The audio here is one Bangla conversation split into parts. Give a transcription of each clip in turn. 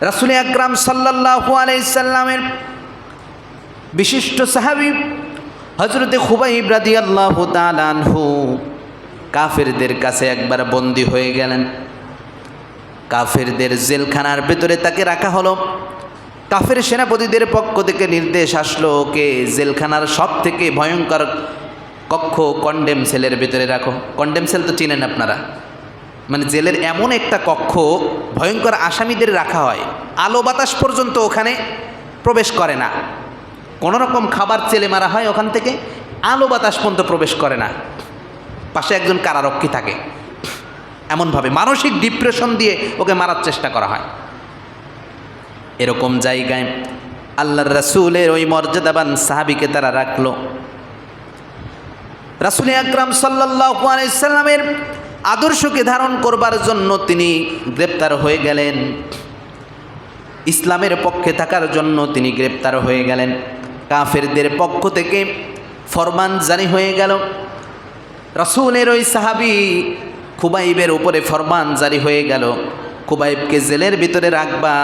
রাসুল আকরাম সাল্লাহু আলাইসাল্লামের বিশিষ্ট সাহাবি হজরতে খুবাইব রাদি আল্লাহ তালানহু কাফেরদের কাছে একবার বন্দী হয়ে গেলেন। কাফেরদের জেলখানার ভেতরে তাকে রাখা হলো। কাফের সেনাপতিদের পক্ষ থেকে নির্দেশ আসলো ওকে জেলখানার সব থেকে ভয়ঙ্কর কক্ষ কন্ডেম সেলের ভেতরে রাখো। কন্ডেম সেল তো চিনেন আপনারা। মানে জেলের এমন একটা কক্ষ ভয়ঙ্কর আসামিদের রাখা হয়। আলো বাতাস পর্যন্ত ওখানে প্রবেশ করে না। কোনো রকম খাবার চেলে মারা হয় ওখান থেকে, আলো বাতাস পর্যন্ত প্রবেশ করে না। পাশে একজন কারারক্ষী থাকে। এমনভাবে মানসিক ডিপ্রেশন দিয়ে ওকে মারার চেষ্টা করা হয়। এরকম জায়গায় আল্লাহর রাসুলের ওই মর্যাদাবান সাহাবিকে তারা রাখল। রাসুল আকরাম সাল্লামের আদর্শকে ধারণ করবার জন্য তিনি গ্রেপ্তার হয়ে গেলেন। ইসলামের পক্ষে থাকার জন্য তিনি গ্রেপ্তার হয়ে গেলেন। কাফেরদের পক্ষ থেকে ফরমান জারি হয়ে গেল। রসুলের ওই সাহাবি খুবাইবের উপরে ফরমান জারি হয়ে গেল। খুবাইবকে জেলের ভিতরে রাখবা।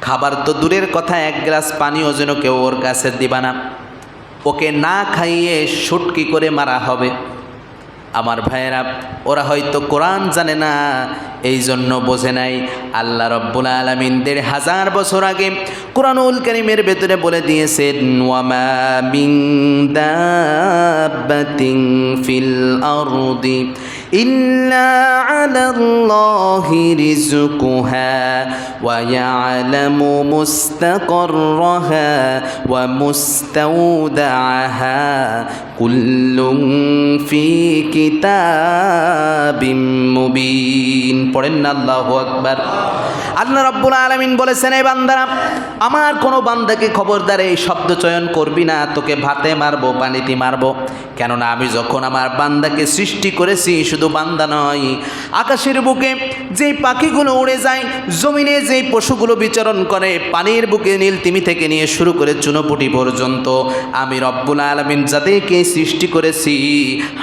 খাবার তো দূরের কথা, এক গ্লাস পানিও যেন কেউ ওর কাছে দিবা না। ওকে না খাইয়ে সুটকি করে মারা হবে। আমার ভাইয়েরা, ওরা হয়তো কোরআন জানে না এই জন্য বোঝে নাই। আল্লাহ রব্বুল আলমিন দেড় হাজার বছর আগে কোরআনুল করিমের ভেতরে বলে দিয়েছে ওয়ামা বিং ফিল আলাল্লাহি রিজকুহা ওয়া ইয়ালামু মুস্তাকাররাহা ওয়া মুস্তাওদাআহা কুল্লুম ফি কিতাবিম মুবিন পড়েন আল্লাহু আকবার। আল্লাহ রাব্বুল আলামিন বলেছেন এই বান্দারা, আমার কোনো বান্দাকে খবরদার এই শব্দ চয়ন করবি না, তোকে ভাতে মারবো, পানিতে মারবো। কেননা আমি যখন আমার বান্দাকে সৃষ্টি করেছি শুধু বান্দা নয়, আকাশের বুকে যেই পাখিগুলো উড়ে যায়, জমিনে যেই পশুগুলো বিচরণ করে, পানির বুকে নীল তিমি থেকে নিয়ে শুরু করে চুনোপুটি পর্যন্ত। আমি রব্বুল আলমিন যাদেরকে সৃষ্টি করেছি,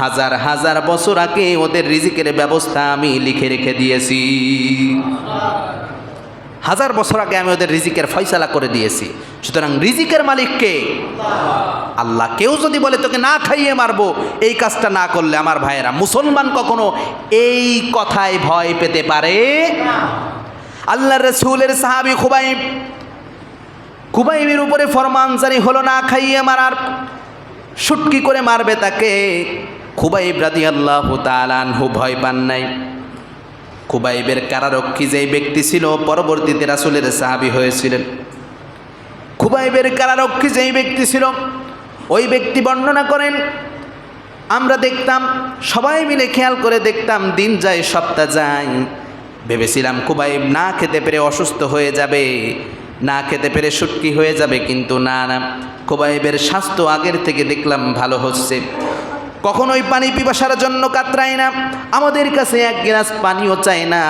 হাজার হাজার বছর আগে ওদের রিজিকের ব্যবস্থা আমি লিখে রেখে দিয়েছি। হাজার বছর আগে আমি ওদের রিজিকের ফয়সালা করে দিয়েছি। সুতরাং রিজিকের মালিককে আল্লাহ। কেউ যদি বলে, তোকে না খাইয়ে মারবো, এই কাজটা না করলে আমার ভাইয়েরা মুসলমান কখনো এই কথায় ভয় পেতে পারে আল্লাহ রসুলের সাহাবি খুবাইব, খুবাইবের উপরে ফরমান জারি হলো না খাইয়ে মারার। সুটকি করে মারবে তাকে। খুবাইব রাদি আল্লাহ তালানহু ভয় পান নাই। খুবাইবের কারারক্ষী যেই ব্যক্তি ছিল, পরবর্তীতে রাসুলের সাহাবি হয়েছিলেন। খুবাইবের কারারক্ষী যেই ব্যক্তি ছিল, ওই ব্যক্তি বর্ণনা করেন, আমরা দেখতাম, সবাই মিলে খেয়াল করে দেখতাম, দিন যায়, সপ্তাহ যায়। ভেবেছিলাম খুবাইব না খেতে পেরে অসুস্থ হয়ে যাবে, না খেতে পেরে সুটকি হয়ে যাবে, কিন্তু না না। খুবাইবের স্বাস্থ্য আগের থেকে দেখলাম ভালো হচ্ছে। কখনোই পানি পিপাসার জন্য কাতরাই না। আমাদের কাছে এক গ্লাস পানিও চাই না।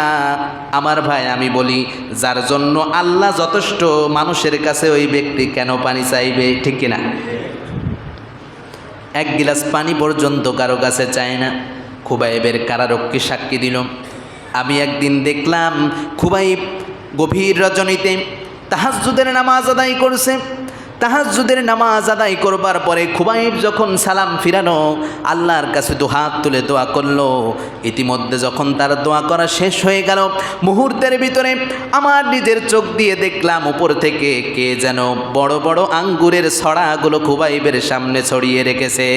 আমার ভাই, আমি বলি, যার জন্য আল্লাহ যথেষ্ট, মানুষের কাছে ওই ব্যক্তি কেন পানি চাইবে, ঠিক কিনা এক গিলাস পানি পর্যন্ত কারও কাছে চায় না। খুবাইবের কারারক্ষী সাক্ষী দিল? আমি একদিন দেখলাম খুবাইব গভীর রজনীতে তাহাজুদের নামাজ আদায় করছে। তাহাজুদের নামাজ আদায় করবার পরে খুবাইব যখন সালাম ফিরানো, আল্লাহর কাছে দু হাত তুলে দোয়া করল। ইতিমধ্যে যখন তার দোয়া করা শেষ হয়ে গেল, মুহূর্তের ভিতরে আমার নিজের চোখ দিয়ে দেখলাম উপর থেকে কে যেন বড় বড় আঙ্গুরের ছড়াগুলো খুবাইবের সামনে ছড়িয়ে রেখেছে।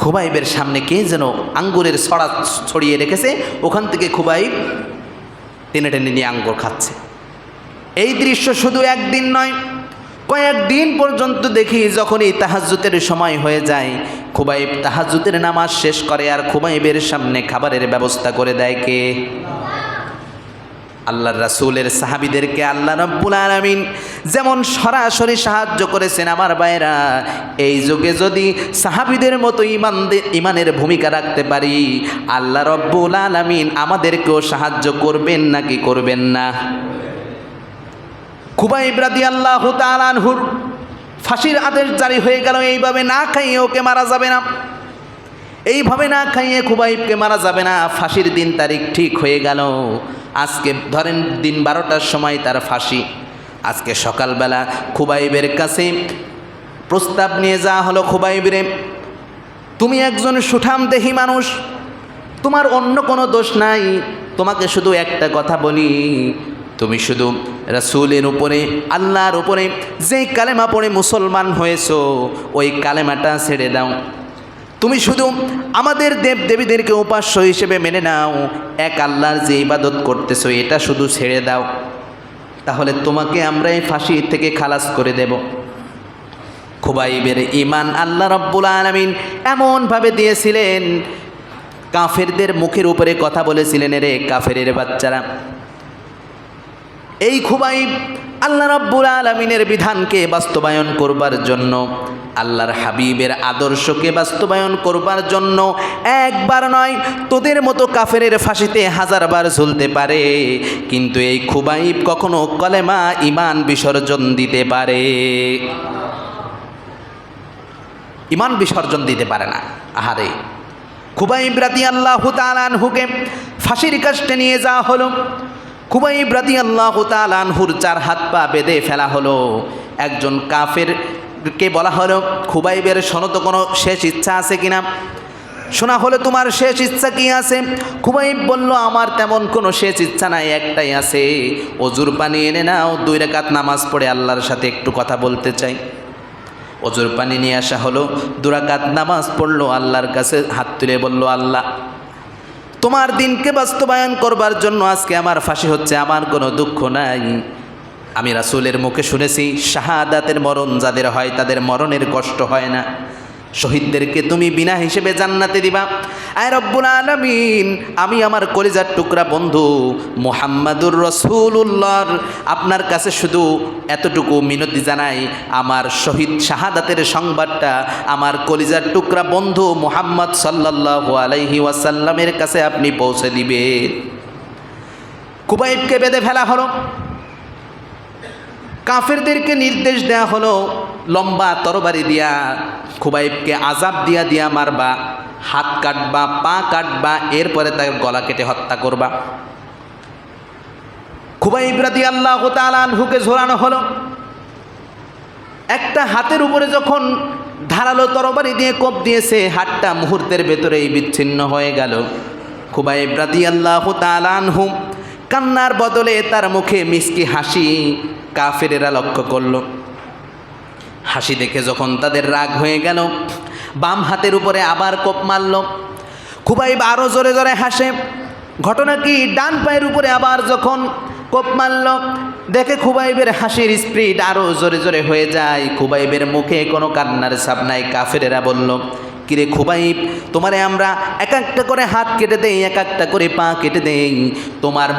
খুবাইবের সামনে কে যেন আঙ্গুরের ছড়া ছড়িয়ে রেখেছে, ওখান থেকে খুবাইব টেনে টেনে নিয়ে আঙ্গুর খাচ্ছে। এই দৃশ্য শুধু একদিন নয় কয়েকদিন পর্যন্ত দেখি যখনই তাহাজুতের সময় হয়ে যায়, খুবাইব তাহাজুতের নামাজ শেষ করে আর খুবাইবের সামনে খাবারের ব্যবস্থা করে দেয় কে? আল্লাহ রাসুলের সাহাবিদেরকে আল্লাহ রব্বুল আলমিন যেমন সরাসরি সাহায্য করেছেন আমার ভাইরা এই যুগে যদি সাহাবিদের মতো ইমান ইমানের ভূমিকা রাখতে পারি, আল্লাহ রব্বুল আলমিন আমাদেরকেও সাহায্য করবেন নাকি করবেন না? খুবাই ইব্রাদি আল্লাহ তালানহুর ফাঁসির আদেশ জারি হয়ে গেল, এইভাবে না খাইয়ে ওকে মারা যাবে না। এইভাবে না খাইয়ে খুবাইবকে মারা যাবে না, ফাঁসির দিন তারিখ ঠিক হয়ে গেল। আজকে ধরেন দিন বারোটার সময় তার ফাঁসি। আজকে সকালবেলা খুবাইবের কাছে প্রস্তাব নিয়ে যাওয়া হলো খুবাইবরে তুমি একজন সুঠাম দেহি মানুষ, তোমার অন্য কোনো দোষ নাই, তোমাকে শুধু একটা কথা বলি তুমি শুধু রাসূলের উপরে, আল্লাহর উপরে যেই কালেমা পড়ে মুসলমান হয়েছো, ওই কালেমাটা ছেড়ে দাও। তুমি শুধু আমাদের দেব দেবীদেরকে উপাস্য হিসেবে মেনে নাও, এক আল্লাহর যে ইবাদত করতেছো, এটা শুধু ছেড়ে দাও। তাহলে তোমাকে আমরা এই ফাঁসি থেকে খালাস করে দেব। খুবাইবের ইমান আল্লাহ রব্বুল আলমিন এমনভাবে দিয়েছিলেন, কাফেরদের মুখের উপরে কথা বলেছিলেন রে কাফেরের বাচ্চারা। এই খুবাইব আল্লাহ রব্বুল আলমিনের বিধানকে বাস্তবায়ন করবার জন্য, আল্লাহর হাবিবের আদর্শকে বাস্তবায়ন করবার জন্য একবার নয়, তোদের মতো কাফেরের ফাঁসিতে হাজারবার ঝুলতে পারে। কিন্তু এই খুবাইব কখনো কলেমা ইমান বিসর্জন দিতে পারে। ইমান বিসর্জন দিতে পারে না। আহারে, খুবাইব রাতি আল্লাহ তালানহুকে ফাঁসির কাষ্টে নিয়ে যাওয়া হলো। খুবাইব রাতি আল্লাহ তালানহুর চার হাত পা বেঁধে ফেলা হলো। একজন কাফের কে বলা হলো, খুবাইবের শোনো কোনো শেষ ইচ্ছা আছে কিনা? শোনা হলে, তোমার শেষ ইচ্ছা কি আছে? খুবাইব বলল, আমার তেমন কোনো শেষ ইচ্ছা নাই, একটাই আছে। অজুর পানি এনে নাও, দুই রেখাত নামাজ পড়ে আল্লাহর সাথে একটু কথা বলতে চাই। অজুর পানি নিয়ে আসা হলো দুরাকাত নামাজ পড়ল, আল্লাহর কাছে হাত তুলে বলল, আল্লাহ তোমার দিনকে বাস্তবায়ন করবার জন্য আজকে আমার ফাঁসি হচ্ছে, আমার কোনো দুঃখ নাই। আমি রাসুলের মুখে শুনেছি, শাহাদাতের মরণ যাদের হয় তাদের মরণের কষ্ট হয় না। শহীদদেরকে তুমি বিনা হিসেবে জান্নাতে দিবা। আয় রব্বুল আলমিন, আমি আমার কলিজার টুকরা বন্ধু মোহাম্মদুর রসুল্লাহর আপনার কাছে শুধু এতটুকু মিনতি জানাই, আমার শহীদ শাহাদাতের সংবাদটা আমার কলিজার টুকরা বন্ধু মোহাম্মদ সাল্লাহ আলাইহি ওয়াসাল্লামের কাছে আপনি পৌঁছে দিবে কুবাইবকে বেঁধে ফেলা হলো। কাফেরদেরকে নির্দেশ দেয়া হলো লম্বা তরবারি দিয়া খুবাইবকে আজাব দিয়া দিয়া মারবা, হাত কাটবা, পা কাটবা, এরপরে তাকে গলা কেটে হত্যা করবা। খুবাইব রাদি আল্লাহ তালানহুকে ঝোলানো হলো। একটা হাতের উপরে যখন ধারালো তরবারি দিয়ে কোপ দিয়েছে হাতটা মুহূর্তের ভেতরেই বিচ্ছিন্ন হয়ে গেল। খুবাইব রাদি আল্লাহ তালানহু কান্নার বদলে তার মুখে মিষ্টি হাসি কাফেরেরা লক্ষ্য করল। হাসি দেখে যখন তাদের রাগ হয়ে গেল, বাম হাতের উপরে আবার কোপ মারল। খুবাইব আরও জোরে জোরে হাসে। ঘটনা কি? ডান পায়ের উপরে আবার যখন কোপ মারল, দেখে খুবাইবের হাসির স্প্রিট আরও জোরে জোরে হয়ে যায়। খুবাইবের মুখে কোনো কান্নার ছাপ নাই, কাফেরেরা বলল কিরে খুবাইব? তোমারে আমরা এক একটা করে হাত কেটে দেই, এক একটা করে পা কেটে দেই। তোমার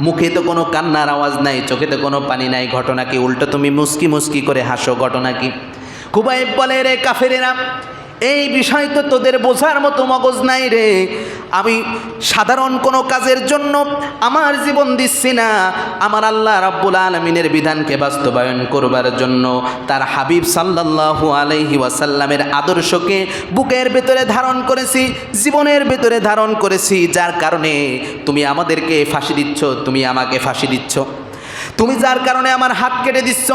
মুখে তো কোনো কান্নার আওয়াজ নাই, চোখে তো কোনো পানি নাই। ঘটনা কি উল্টো? তুমি মুস্কি মুস্কি করে হাসো, ঘটনা কি? খুবাইব বলে, রে কাফেরেরা এই বিষয় তো তোদের বোঝার মতো মগজ নাই রে। আমি সাধারণ কোনো কাজের জন্য আমার জীবন দিচ্ছি না। আমার আল্লাহ রাব্বুল আলমিনের বিধানকে বাস্তবায়ন করবার জন্য তার হাবিব সাল্লাল্লাহু আলাইহি ওয়াসাল্লামের আদর্শকে বুকের ভেতরে ধারণ করেছি, জীবনের ভেতরে ধারণ করেছি। যার কারণে তুমি আমাদেরকে ফাঁসি দিচ্ছ, তুমি আমাকে ফাঁসি দিচ্ছ। তুমি যার কারণে আমার হাত কেটে দিচ্ছ,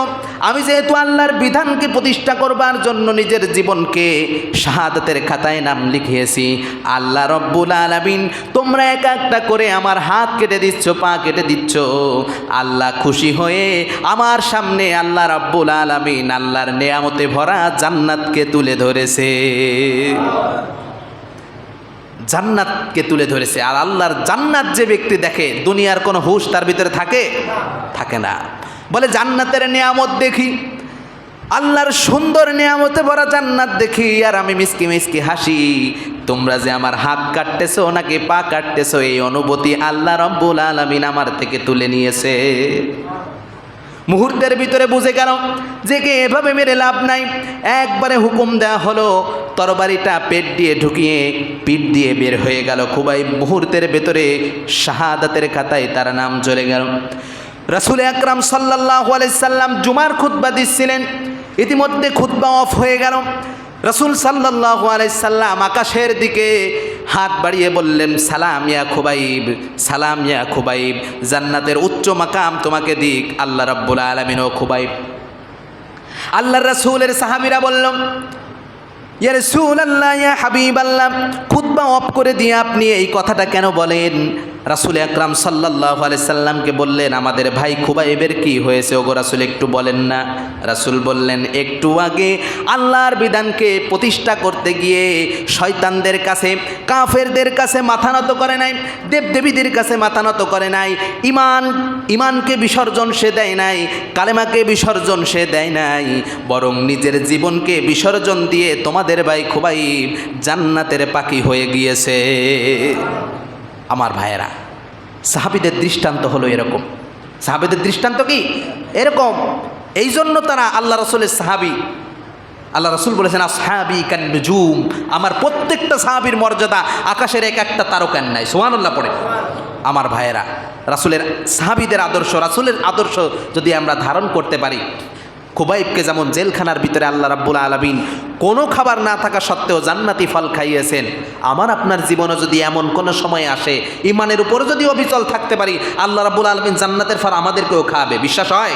আমি যেহেতু আল্লাহর বিধানকে প্রতিষ্ঠা করবার জন্য নিজের জীবনকে শাহাদাতের খাতায় নাম লিখিয়েছি, আল্লাহ রব্বুল আলামিন, তোমরা এক একটা করে আমার হাত কেটে দিচ্ছ, পা কেটে দিচ্ছ। আল্লাহ খুশি হয়ে আমার সামনে আল্লাহ রব্বুল আলামিন আল্লাহর নেয়ামতে ভরা জান্নাতকে তুলে ধরেছে। জান্নাতকে তুলে ধরেছে। আর আল্লাহর জান্নাত যে ব্যক্তি দেখে, দুনিয়ার কোনো হুশ তার ভিতরে থাকে? থাকে না। বলে, জান্নাতের নিয়ামত দেখি, আল্লাহর সুন্দর নিয়ামতে ভরা জান্নাত দেখি, আর আমি মিসকি মিসকি হাসি। তোমরা যে আমার হাত কাটতেছো নাকি পা কাটতেছো, এই অনুভূতি আল্লাহ রব্বুল আলমিন আমার থেকে তুলে নিয়েছে। মুহূর্তের ভিতরে বুঝে গেল যে কে এভাবে মেরে লাভ নাই। একবারে হুকুম দেয়া হলো, তরবারিটা পেট দিয়ে ঢুকিয়ে পিঠ দিয়ে বের হয়ে গেল। খুবই মুহূর্তের ভেতরে শাহাদাতের খাতায় তার নাম চলে গেল। রাসুল আকরাম সাল্লাহ সাল্লাম জুমার খুতবা দিচ্ছিলেন। ইতিমধ্যে খুতবা অফ হয়ে গেল। রসুল সাল্লাহ আলাইসাল্লাম আকাশের দিকে হাত বাড়িয়ে বললেন, সালাম ইয়া খুবাইব, সালাম ইয়া খুবাইব, জান্নাতের উচ্চ মাকাম তোমাকে দিক, আল্লাহ রাব্বুল আলমিন, ও খুবাইব। আল্লাহ রাসূলের সাহাবিরা বলল, ইয়া রাসূলুল্লাহ, ইয়া হাবিব আল্লাহ খুদ্া অফ করে দিয়ে আপনি এই কথাটা কেন বলেন? রাসুল আকরাম সাল্লাহ সাল্লামকে বললেন, আমাদের ভাই খুবাইবের কি হয়েছে? ওগো রাসুল একটু বলেন না। রাসুল বললেন, একটু আগে আল্লাহর বিধানকে প্রতিষ্ঠা করতে গিয়ে শয়তানদের কাছে, কাফেরদের কাছে মাথা নত করে নাই, দেবদেবীদের কাছে মাথা নত করে নাই ইমান ইমানকে বিসর্জন সে দেয় নাই, কালেমাকে বিসর্জন সে দেয় নাই, বরং নিজের জীবনকে বিসর্জন দিয়ে তোমাদের ভাই খুবাইব জান্নাতের পাখি হয়ে গিয়েছে। আমার ভাইয়েরা। সাহাবিদের দৃষ্টান্ত হলো এরকম। সাহাবিদের দৃষ্টান্ত কি? এরকম। এই জন্য তারা আল্লাহ রসুলের সাহাবি। আল্লাহ রসুল বলেছেন সাহাবি কান্নুজুম। আমার প্রত্যেকটা সাহাবির মর্যাদা আকাশের এক একটা তারকান নাই। সোহানুল্লাহ পড়ে। আমার ভাইয়েরা, রাসুলের সাহাবিদের আদর্শ, রাসুলের আদর্শ যদি আমরা ধারণ করতে পারি খুবাইবকে যেমন জেলখানার ভিতরে আল্লাহ রাব্বুল আলমিন কোনো খাবার না থাকা সত্ত্বেও জান্নাতি ফল খাইয়েছেন, আমার আপনার জীবনে যদি এমন কোনো সময় আসে ইমানের উপরে যদি অবিচল থাকতে পারি, আল্লাহ রাব্বুল আলমিন জান্নাতের ফল আমাদেরকেও খাওয়াবে বিশ্বাস হয়?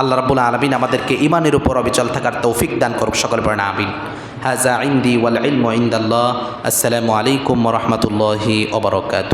আল্লাহ রাব্বুল আলমিন আমাদেরকে ইমানের উপর অবিচল থাকার তৌফিক দান করুক, সকল পরে আমিন। হাজা ইন্দি ওয়াল ইন্দাল্লাহ। আসসালামু আলাইকুম রহমতুল্লাহি ওবরকাত